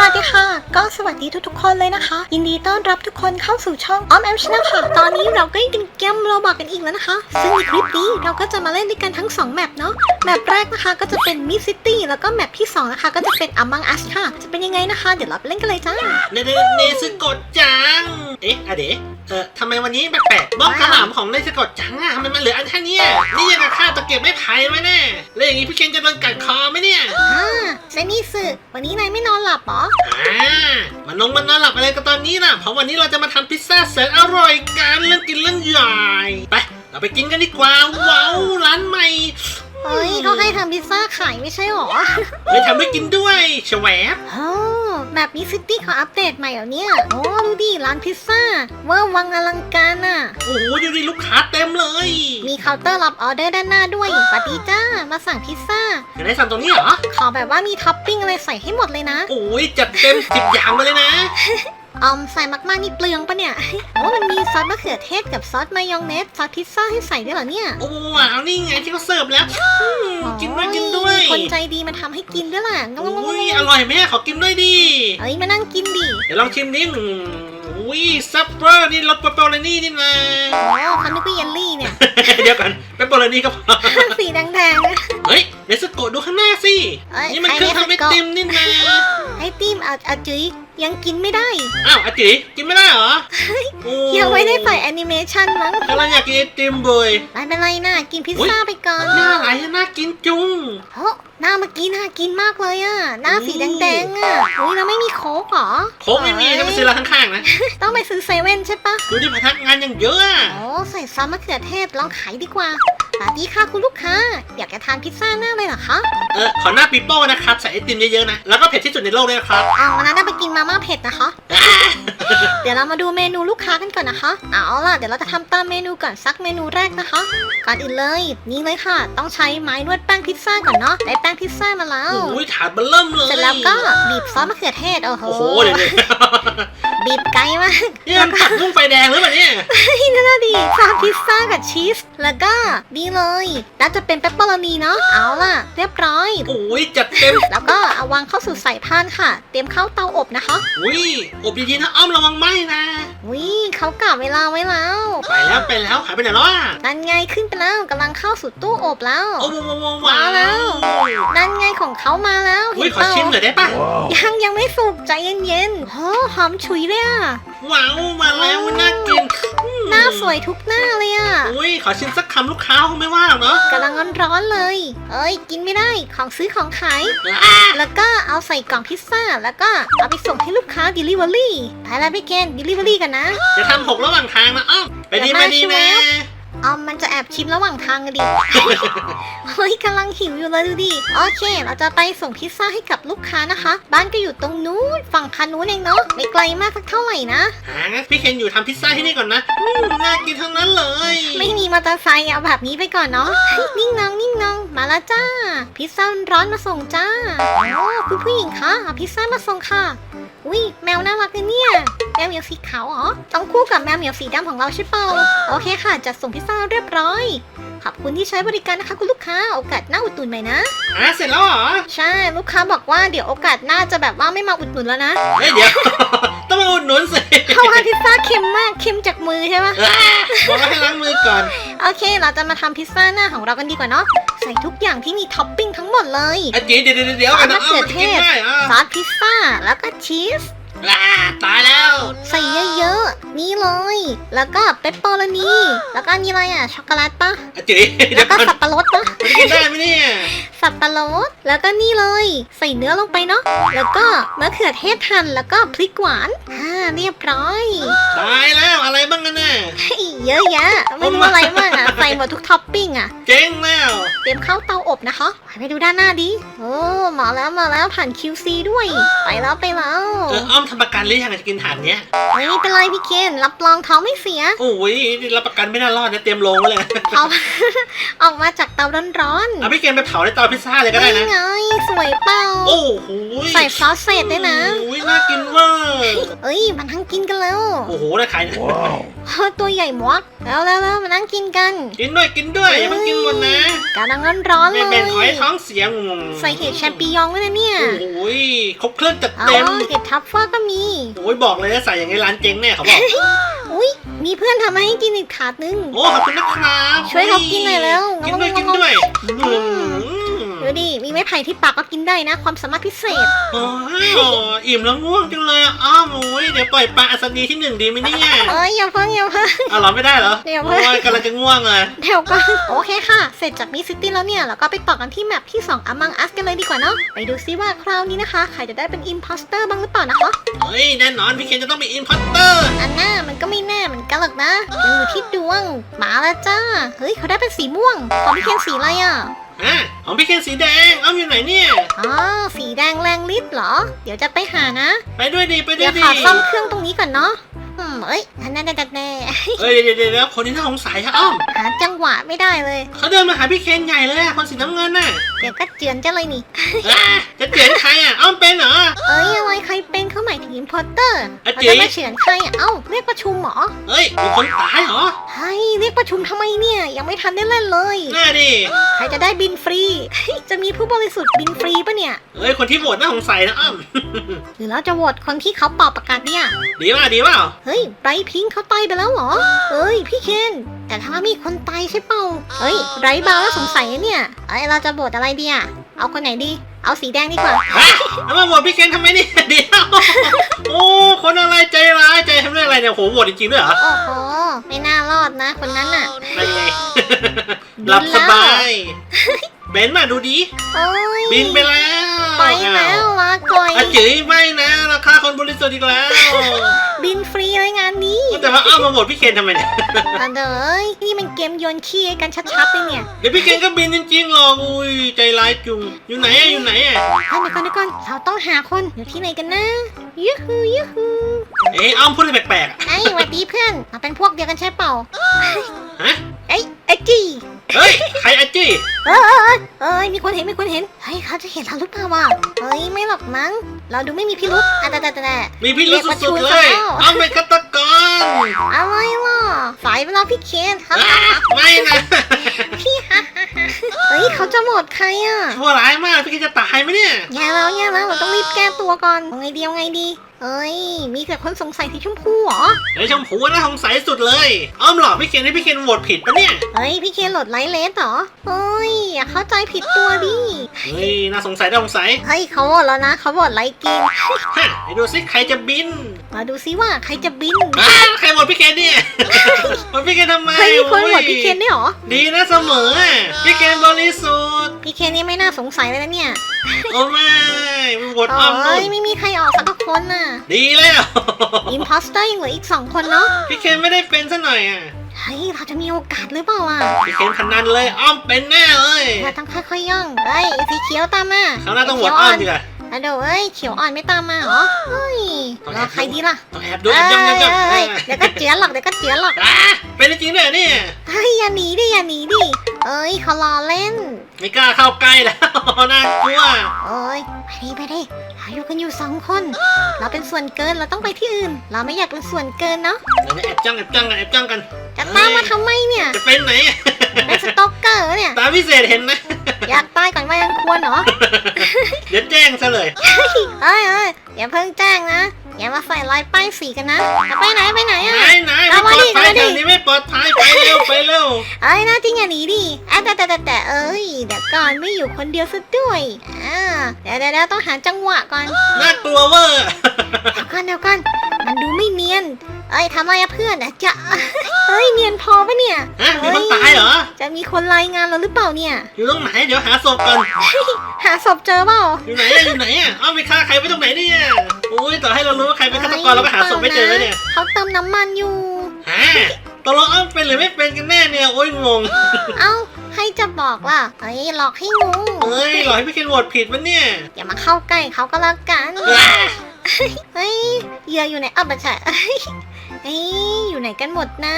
สวัสดีค่ะ ก็สวัสดีทุกๆคนเลยนะคะ ยินดีต้อนรับทุกคนเข้าสู่ช่องออมแอมชนะค่ะ ตอนนี้เราก็ยังกินเกมโรบอกกันอีกแล้วนะคะ ซึ่งในคลิปนี้เราก็จะมาเล่นด้วยกันทั้ง 2 แมปเนาะ แมปแรกนะคะก็จะเป็นมิสซิตี้แล้วก็แมปที่ 2 นะคะก็จะเป็นอัมบังอัสค่ะ จะเป็นยังไงนะคะ เดี๋ยวเราไปเล่นกันเลยจ้าเนเนเนสกดจัง เอ๊ะอะเดะ เออทำไมวันนี้แปลกๆบล็อกกระหล่ำของเนสกดจังอะทำไมมันเหลืออันแค่เนี้ยนี่ยังกับข้าตะเก็บไม่ไผ่ไว้แน่แล้วอย่างนี้พี่เคนจะโดนกัดคอไหมเนี่ยอ่าเซนี่สึวันนี้นายไม่นอนหลับเหรออ่ามันลงมันนอนหลับอะไรกันตอนนี้ล่ะเพราะวันนี้เราจะมาทำพิซซ่าแสนอร่อยกันเรื่องกินเรื่องใหญ่ไปเราไปกินกันดีกว่าว้าวร้านใหม่เฮ้ยเขาให้ทำพิซซ่าขายไม่ใช่หรอเลยทำด้วยกินด้วยแฉวบโอ้ แบบมิสซิตี้เขาอัปเดตใหม่เหรอเนี่ย โอ้ดูดิร้านพิซซ่าเวอร์วังอลังการอะ โอ้โหดูดิลูกค้าเต็มเลยมีเคาน์เตอร์รับออเดอร์ด้านหน้าด้วยปาดีจ้ามาสั่งพิซซ่าอยากได้สั่งตรงนี้เหรอ ขอแบบว่ามีท็อปปิ้งอะไรใส่ให้หมดเลยนะ โอ้ยจัดเต็มสิบอย่างมาเลยนะ ออมใส่มากๆนี่เปลืองปะเนี่ยโอ้มันมีซอสมะเขือเทศกับซอสมายองเนสซอสพิซซ่าให้ใส่ด้วยเหรอเนี่ย โอ้ว้าวนี่ไงที่เขาเสิร์ฟแล้วอืมกินด้วยกินด้วยคนใจดีมาทำให้กินด้วยล่ะงงงงอุ้ยงอร่อยไหมขอกินด้วยดิ เอ้ยมานั่งกินดิเดี๋ยวลองชิมนิดหนึ่งอุ้ยซัปเปอร์นี่รสเปปเปอโรนี่นี่นะ โอ้เขานึกว่าเยลลี่เนี่ย เดี๋ยวก่อนเปปเปอโรนี่ก็พอสีแดงๆนะ เฮ้ยเนสโกะดูข้างหน้าสิ เอ้ยนี่มันเครื่องทำไอติมนี่นะ ไอติมอาอาจุย ยังกินไม่ได้อ้าวอาจิกินไม่ได้เหรอโอ้ยังไม่ได้ใส่แอนิเมชันมั้งกำลังอยากกินไอติมเบ่ยไม่เป็นไรนะกินพิซซ่าไปก่อนหน้าไหลน่ากินจุงโอ้หน้าเมื่อกี้น่ากินมากเลยอะ หน้าสีอืแมดงๆอะอุ้ยแล้วไม่มีโค้กเหรอ โค้กไม่มีต้องไปซื้อร้านข้างๆนะ ต้องไปซื้อเซเว่นใช่ปะดูที่พนักงานยังเยอะอะโอ้ใส่ซอสมะเขือเทศลองขายดีกว่า สวัสดีค่ะคุณลูกค้า อยากจะทานพิซซ่าหน้าเลยเหรอคะ เออขอหน้าปีโป้นะครับใส่ไอติมเยอะๆนะ แล้วก็เผ็ดที่สุดในโลกเลยนะครับ เอาวันนั้นน่าไปกินมาม่าเผ็ดนะคะ เดี๋ยวเรามาดูเมนูลูกค้ากันก่อนนะคะ เอาล่ะเดี๋ยวเราจะทำตามเมนูก่อนสักเมนูแรกนะคะ ก่อนอื่นเลย นี่เลยค่ะ ต้องใช้ไม้นวดแป้งพิซซ่าก่อนเนาะได้แป้งพิซซ่ามาแล้วโอ้ยถาดมันเริ่มเลยเสร็จแล้วก็บีบซอสมะเขือเทศโอ้โหโอ้โหเดี๋ยวบีบไกลมากๆนี่มันผักบุ้งไฟแดงหรือเปล่าเนี่ย นี่น่าดีซอสพิซซ่ากับชีส แล้วก็นี่เลย น่าจะเป็นเปปเปอโรนีเนาะ เอาล่ะ เรียบร้อย โอ้ยจัดเต็มแล้วก็เอาวางเข้าสู่ใส่พานค่ะ เตรียมเข้าเตาอบนะคะอุ้ยอบดีๆนะอ้อมระวังไหมนะวิเขากะเวลาไว้แล้ว ไปแล้วไปแล้วหายไปไหนแล้วอะนั่นไงขึ้นไปแล้วกำลังเข้าสู่ตู้อบแล้ว โอ้โหว้าวว้าวมาแล้ว นั่นไงของเขามาแล้วอุ้ยเห็นขอเปล่าชิมหน่อยได้ปะยังยังไม่สุกใจเย็นๆโอ้หอมฉุยเลยอะว้าวมาแล้วน่ากินอืมหน้าสวยทุกหน้าเลย อะอุ้ยขอชิมสักคำลูกค้าคงไม่ว่าหรอกเนาะกำลังร้อนๆเลย เอ้ย กินไม่ได้ของซื้อของขาย อะแล้วก็เอาใส่กล่องพิซซ่า แล้วก็เอาไปส่งให้ลูกค้า Delivery ไปแล้วพี่เกน Delivery กันนะ จะทำหกระหว่างทางนะอ้อมไปดีไปดีนะ เอามันจะแอบชิมระหว่างทางกันดิ เฮ้ยกำลังหิวอยู่เลยดูดิ โอเค เราจะไปส่งพิซซ่าให้กับลูกค้านะคะ บ้านก็อยู่ตรงนู้นฝั่งคันนู้นเองเนาะ ไม่ไกลมากสักเท่าไหร่นะ หางั้นพี่เคนอยู่ทำพิซซ่าที่นี่ก่อนนะอืมน่ากินทั้งนั้นเลย ไม่มีมอเตอร์ไซค์เอาแบบนี้ไปก่อนเนาะ นิ่งนองนิ่งนองมาแล้วจ้า พิซซ่าร้อนมาส่งจ้า โอ้คุณผู้หญิงคะเอาพิซซ่ามาส่งค่ะ อุ้ยแมวน่ารักเลยเนี่ย แมวเหมียวสีขาวเหรอ ต้องคู่กับแมวเหมียวสีดำของเราใช่เปล่า โอเคค่ะ จัดส่งพิซซ่าเรียบร้อย ขอบคุณที่ใช้บริการนะคะคุณลูกค้า โอกาสหน้าอุดหนุนใหม่นะ อะเสร็จแล้วเหรอ ใช่ ลูกค้าบอกว่าเดี๋ยวโอกาสหน้าจะแบบว่าไม่มาอุดหนุนแล้วนะ เฮ้ยเดี๋ยว ต้องมาอุดหนุนสิเพราะว่าพิซซ่าเค็มมาก เค็มจากมือใช่ปะอะบอกว่าให้ล้างมือก่อน โอเค เราจะมาทำพิซซ่าหน้าของเรากันดีกว่าเนาะใส่ทุกอย่างที่มีท็อปปิ้งทั้งหมดเลยอะเดี๋ยวเดี๋ยวเดี๋ยวเดี๋ยวกันนะมะเขือ้ออมมันเทจะกินศได้อะซอสพิซซ่า แล้วก็ชีส อะตายแล้ว ใส่เยอะๆ นี่เลย แล้วก็เปปเปอโรนีแล้วก็นี่อะไรอะ ช็อกโกแลตปะอะจีเดี๋แล้ยววก็ก่อนสับปะรดปะ มันจะกินได้ไหมเนี่ย สับปะรด แล้วก็นี่เลย ใส่เนื้อลงไปเนาะ แล้วก็มะเขือเทศหั่น แล้วก็พริกหวานอ่าเรียบร้อยตายแล้วอะไรบ้างกันน่ะเฮ้ยเยอะแยะ ไม่รู้อะไรบ้างอะ ใส่หมดทุกท็อปปิ้งอะ เจ๊งแล้ว เตรียมเข้าเตาอบนะคะไปดูด้านหน้าดิ โอ้ มาแล้วมาแล้วผ่าน QC ด้วย ไปแล้วไปแล้ว เอออ้อมทำประกันหรือยังจะกินถาดเนี้ยเฮ้ยไม่เป็นไรพี่เคนรับรองท้องไม่เสีย โอ้ยรับประกันไม่น่ารอดนะเตรียมโลงไว้เลยเอาออกมาจากเตาร้อนเอาพี่เกมไปเผาในเตาพิซซ่าเลยๆก็ได้นะนี่ไงสวยเปล่าโอ้โหใส่ซอสเศษด้วยนะโอ้ยน่ากินเวอร์เอ้ยมันทั้งกินกันแล้วโอ้โหน่าขายนะเฮ้ย ตัวใหญ่มวกแล้วแล้วแล้วมานั่งกินกันกินด้วยกินด้วยอย่าเพิ่งกินหมดนะกำลังร้อนๆเลไม่ยเป็นหอยท้องเสียงใส่เห็ดแชมปิญองด้วยนะเนี่ยโอ้ยครบเครื่องจัดอ๋อเต็มเห็ดทัฟเฟอร์ก็มีโอ้ยบอกเลยนะใส่อย่างไงร้านเจ๊งแน่เขาบอกอุ้ยมีเพื่อนทำมาให้กินอีกถาดนึงโอ้ขอบคุณนะครับช่วยเขากินหน่อยแล้วกินด้วยงงๆกินด้วยอืมอืม ดูดิ มีไม้ไผ่ที่ปากก็กินได้นะ ความสามารถพิเศษ โอ้ยอิ่มแล้วง่วงจังเลยอะอ้าวโอ้ยเดี๋ยวปล่อยปลาอัศนีที่หนึ่งดีไหมเนี่ย เอ้ยอย่าเพิ่งอย่าเพิ่ง อ้าวเหรอไม่ได้เหรอเดี๋ยวโอ้ยกำลังจะง่วงเลย เดี๋ยวก่อนโอเคค่ะ เสร็จจากมิซิตี้แล้วเนี่ย เราก็ไปต่อกันที่แมปที่ 2 Among Us กันเลยดีกว่าเนาะ ไปดูซิว่าคราวนี้นะคะ ใครจะได้เป็น Imposter บ้างหรือเปล่านะคะ เฮ้ยแน่นอนพี่เคนจะต้องเป็นอินพัตเตอร์ อันหน้ามันก็ไม่แน่เหมือนกันหรอกนะยังอยู่ที่ดวง มาแล้วจ้า เฮ้ยเขาได้เป็นสีม่วงของพี่เคนสีอะไรอะ อะของพี่เคนสีแดงอ้อมอยู่ไหนเนี่ย อ๋อสีแดงแรงฤทธิ์เหรอ เดี๋ยวจะไปหานะ ไปด้วยดีไปด้เดี๋วยยวดีขอซ่อมเครื่องตรงนี้ก่อนเนาะอืมเอ้ยแน่แน่แน่แน่เอ้ยเดี๋ยวเดี๋ยวเดี๋ยวคนที่น่าสงสัยอะอ้อมหาจังหวะไม่ได้เลย เขาเดินมาหาพี่เคนใหญ่เลยอะคนสีน้ำเงินน่ะเดี๋ยวก็เจือนจะเลยนี่ อะจะเจียนใครอะอ้อมเป็นเหรอ เอ้ยอะไรใครเป็นเขาหมายถึงอิมพอร์เตอร์อะเขาเจ๊จะมาเฉือนใครอะเอ้าเรียกประชุมเหรอเฮ้ยมีคนตายเหรอเฮ้ยเรียกประชุมทำไมเนี่ย ยังไม่ทันได้เล่นเลย น่าดิใครจะได้บินฟรี จะมีผู้บริสุทธิ์บินฟรีปะเนี่ย เฮ้ยคนที่โหวตน่าสงสัยนะอ้อม หรือเราจะโหวตคนที่เขาเป่าประกาศเนี่ย ดีว่าดีว่าเฮ้ยไบรท์พิงค์เขาตายไปแล้วเหรอ เอ้ย พี่เคน แต่ถ้ามีคนตายใช่เปล่า เฮ้ยไบรท์บาร์แล้วสงสัยนะเนี่ยเอ้ยเราจะโหวตอะไรดีอะ เอาคนไหนดี เอาสีแดงดีกว่าฮะแล้วมาโหวตพี่เคนทำไมเนี่ยเดี๋ยว โอ้คนอะไรใจร้ายใจทำเรื่องอะไรเนี่ยโหโหวตจริงๆด้วยเหรอโอ้โห ไม่น่ารอดนะ คนนั้นอะนั่นไงหลับสบายเบนมาดูดีเอ้ยบินไปแล้วไปแล้วลาก่อย อาจืยไม่นะราคาค นบริสุทธิ์อีกแล้วบินฟรีเลยงานนี้แต่ว่าอ้าวมาโหวตพี่เคนทำไมเนี่ยอันเดยนี่มันเกมโยนขี้ให้กันชัดๆเลยเนี่ยเดี๋ยวพี่เคนก็บินจริงๆหรอกอุ้ยใจร้ายจุงอยู่ไหนอะอยู่ไหนอะเฮ้ยเดี๋ยวก่อนเดี๋ยวก่อนเราต้องหาคนอยู่ที่ไหนกันนะยูฮูยูฮูเอ๊ะอ้อมพูดอะไรแปลกๆอะไอ้ยหวัดดีเพื่อนเราเป็นพวกเดียวกันใช่เปล่าฮะเอ้ยไอ้จี เฮ้ย ใครอาจี้เอ้ยเอ้ยเอ้ยมีคนเห็นมีคนเห็น เฮ้ยเขาจะเห็นเราหรือเปล่าวะเฮ้ยไม่หรอกมั้ง เราดูไม่มีพิรุษอะแต่แต่แต่แต่ มีพี่ลุกสุดๆเลยเรียกว่าชูแล้วอ้อมเป็นฆาตกรอะไรล่ะสายเวลาพี่เคนครับอะไม่นะพี่ฮ่าฮ่าฮ่าเฮ้ยเขาจะหมดใครอะชั่วร้ายมากพี่เคนจะตายไหมเนี่ย แย่แล้วแย่แล้วเราต้องรีบ แก้ตัวก่อนเอาไงดีเอาไงดี เอ้ย มีแต่คนสงสัยสีชมพูเหรอเดี๋ยวชมพูน่าสงสัยสุดเลยอ้อมหลอกพี่เคนให้พี่เคนโหวตผิดปะเนี่ยเฮ้ย พี่เคนโหลดไลท์เลสเหรอเฮ้ยอย่าเข้าใจผิดตัวดิ เฮ้ย น่าสงสัยน่าสงสัยเฮ้ยเขาโหวตแล้วนะเขาโหวตไลท์กินฮะไปดูซิใครจะบิน มาดูซิว่าใครจะบิน อ้าใครโหวตพี่เคนเนี่ย โหวตพี่เคนทำไมเฮ้ยมีคนโหวตโอ้ยพี่เคนด้วยเหรอ ดีนะเสมออะพี่เคนบริสุทธิ์พี่เคนนี่ไม่น่าสงสัยเลยนะเนี่ยโอ้ไม่โหวตอ้อมเอ้นู่ยนไม่มีใครออกสักคนน่ะ ดีแล้ว อิมพอสเตอร์ยังเหลืออีกสองคนเนาะ พี่เคนไม่ได้เป็นซะหน่อยอะ เฮ้ย เราจะมีโอกาสหรือเปล่าอะพี่เคนพนันเลยอ้อมเป็นแน่เลย เราต้องค่อยๆย่อง เฮ้ยสีเขียวตามมาเขาน่าต้องโหวตอ้อมดีกว่า อะเดี๋ยวเอ้ยเขียวอ่อนไม่ตามมาเหรอเฮ้ยรอใครดีล่ะต้องแอบดูแอบย่องย่องย่องเอ้ยเออเดี๋ยวก็เจือนหรอกเดี๋ยวก็เจือนหรอกอะเป็นจริงด้วยเหรอเนี่ยเฮ้ยอย่าหนีดิอย่าหนีดิเอ้ยเขารอเล่น ไม่กล้าเข้าใกล้แล้วน่ากลัวเอ้ยไปดิไปดิหาอยู่กันอยู่สองคน เราเป็นส่วนเกินเราต้องไปที่อื่น เราไม่อยากเป็นส่วนเกินเนาะเดี๋ยวจะแอบจ้องแอบจ้องกันแอบจ้องกันจะตามมาทำไมเนี่ยจะเป็นไหนเป็นสต็อกเกอร์เนี่ยตาพิเศษเห็นนะ อยากตายก่อนว่ายังควรเหรอเดี๋ยวแจ้งซะเลย เอ้ยเอ้ยอย่าเพิ่งแจ้งนะ อย่ามาใส่ลายป้ายสีกันนะจะไปไหนไปไหนไหนอะไหนเอาไม่มาปลอดภัยดิมาดิแถวนี้ไม่ปลอดภัยไปเร็วไปเร็วเอ้ยน่าจริงอย่าหนีดิอะแต่แต่แต่แต่เอ้ยเดี๋ยวก่อนไม่อยู่คนเดียวซะด้วยอ่าเดี๋ยวเดี๋ยวเดี๋ยวต้องหาจังหวะก่อนน่ากลัวเวอร์เดี๋ยวก่อนเดี๋ยวก่อนมันดูไม่เนียน เอ้ยทำอะไรอะเพื่อนอะจะเอ้ยเนียนพอปะเนี่ยฮะมีคนตายเหรอ จะมีคนรายงานเราหรือเปล่าเนี่ย อยู่ตรงไหนเดี๋ยวหาศพก่อน หาศพเจอเปล่า อยู่ไหนอะอยู่ไหนอะอ้าวไปฆ่าใครไว้ตรงไหนเนี่ยอุ้ยต่อให้เรารู้ว่าใครเป็นฆาตกรเราก็หาศพไม่เจอเนี่ยเขาเติมน้ำมันอยู่ฮะตกลงอ้าวเป็นหรือไม่เป็นกันแน่เนี่ย โอ้ยงง เอ้าให้จะบอกล่ะเอ้ยหลอกให้งูเฮ้ยหลอกให้พี่เคนโหวตผิดมันเนี่ย อย่ามาเข้าใกล้เขาก็แล้วกันว้าเฮ้ยเหยื่ออยู่ไหนอ้าวประชาเอ้ยเอ้ยอยู่ไหนกันหมดนะ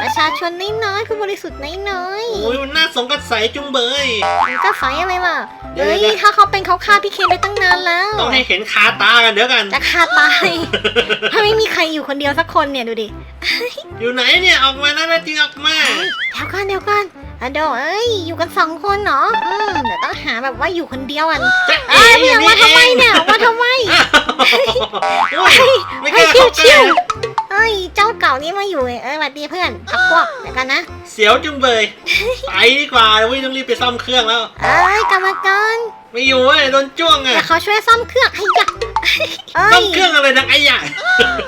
ประชาชนน้อยๆผู้บริสุทธิ์น้อยโอ้ยมันน่าสงสัยจุงเบย ๆมันก็ใสอะไรล่ะเดี๋ยวเฮ้ยเดี๋ยวถ้าเขาเป็นเขาฆ่าพี่เคนไปตั้งนานแล้ว ต้องให้เห็นคาตากันเดี๋ยวกัน จะฆ่าตาย ถ้าไม่มีใครอยู่คนเดียวสักคนเนี่ยดูดิอยู่ไหนเนี่ยออกมานะแน่จริงออกมาเฮ้ยเดี๋ยวก่อนเดี๋ยวก่อนอะโดเอ้ยอยู่กันสองคนเนาะอืมเดี๋ยวต้องหาแบบว่าอยู่คนเดียวอะจะเอ้ยเมียว่าทำไมเนี่ยว่าทำไมอุ้ยไม่กเฮ้ยล้าชิเข้าวใกชิล้ว เอ้ย เจ้าเก่านี่มาอยู่เอ้ยสวัสดีเพื่อนพักพวกเดี๋ยวกันนะ เสียวจุงเบยไปดีกว่าเว้ยต้องรีบไปซ่อมเครื่องแล้ว เอ้ยกรรมการไม่อยู่เว้ยโดนจ้วงเดี๋อะยวเขาช่วยซ่อมเครื่องให้ยักเอ้ซ่อยมเครื่องอะไรนักไอ้ใหญ่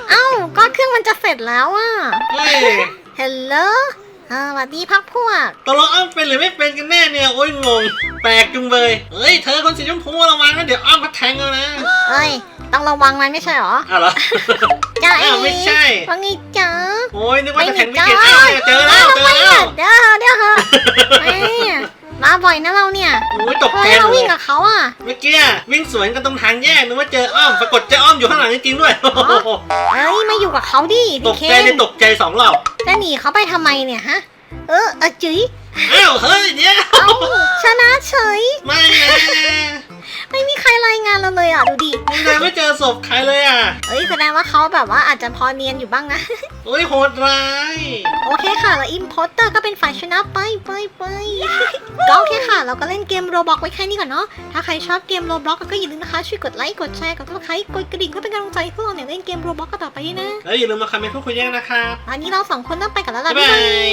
เอ้าก็เครื่องมันจะเสร็จแล้วอะ เฮ้ย ฮัลโหล เออสวัสดีพักพวก ตกลงอ้อมเป็นหรือไม่เป็นกันแน่เนี่ย โอ้ยงง แปลกจุงเบยเฮ้ยเธอคนสีชมพูระวังนะเดี๋ยวอ้อมพัดแทงเอานะเอ้ย ต้องระวังมันไม่ใช่หรออ้าวเหรอ จ้าเอ๋อ้าวไม่ใช่ ว่าไงจ๊ะโอ้ยนึกว่าจะแทงไม่ไม่มีเก็ตจ้าอ้าวเนี่ยเจอแล้วเจอแล้ว เดี๋ยวเดี๋ยวเหอะแม่ มาบ่อยนะเราเนี่ยโอ้ยตกทำไมใจเราเลวิ่งยกับเขาอะ เมื่อกี้วิ่งสวนกันตรงทางแยกนึกว่าเจออ้อมปรากฏเจออ้อมอยู่ข้างหลังจริงๆด้วยโอ้โหเอ้ยมาอยู่กับเขาดิตพี่กเคใจในนตกใจสองรอบจะหนีเขาไปทำไมเนี่ยฮะ เออเออจุ๋ย อ้าวเฮ้ยเดี๋ยวเอ้าชนะเฉย ไม่นะไม่มีใครรายงานเราเลยอะดูดิยังไงไม่เจอศพใครเลยอะเอ้ยแสดงว่าเขาแบบว่าอาจจะพอเนียนอยู่บ้างนะ โอ้ยโหดร้ายโอเคค่ะแล้วอิมพอร์เตอร์ก็เป็นฝ่ายชนะไปไปไปก็โอเคค่ะ เราก็เล่นเกมโรบอกไว้แค่นี้ก่อนเนาะถ้าใครชอบเกมโรบอกก็อย่าลืมนะคะช่วยกดไลค์กดแชร์กดติดตามกดกระดิ่งเพื่อเป็นกำลังใจให้พวกเราเนี่ยเล่นเกมโรบอกกันต่อไปด้วยนะแล้วอย่าลืมมาคอมเมนต์พูดคุยกันนะครับอันนี้เราสองคนต้องไปกันแล้วบ๊าล่ะยบ๊ายบาบายย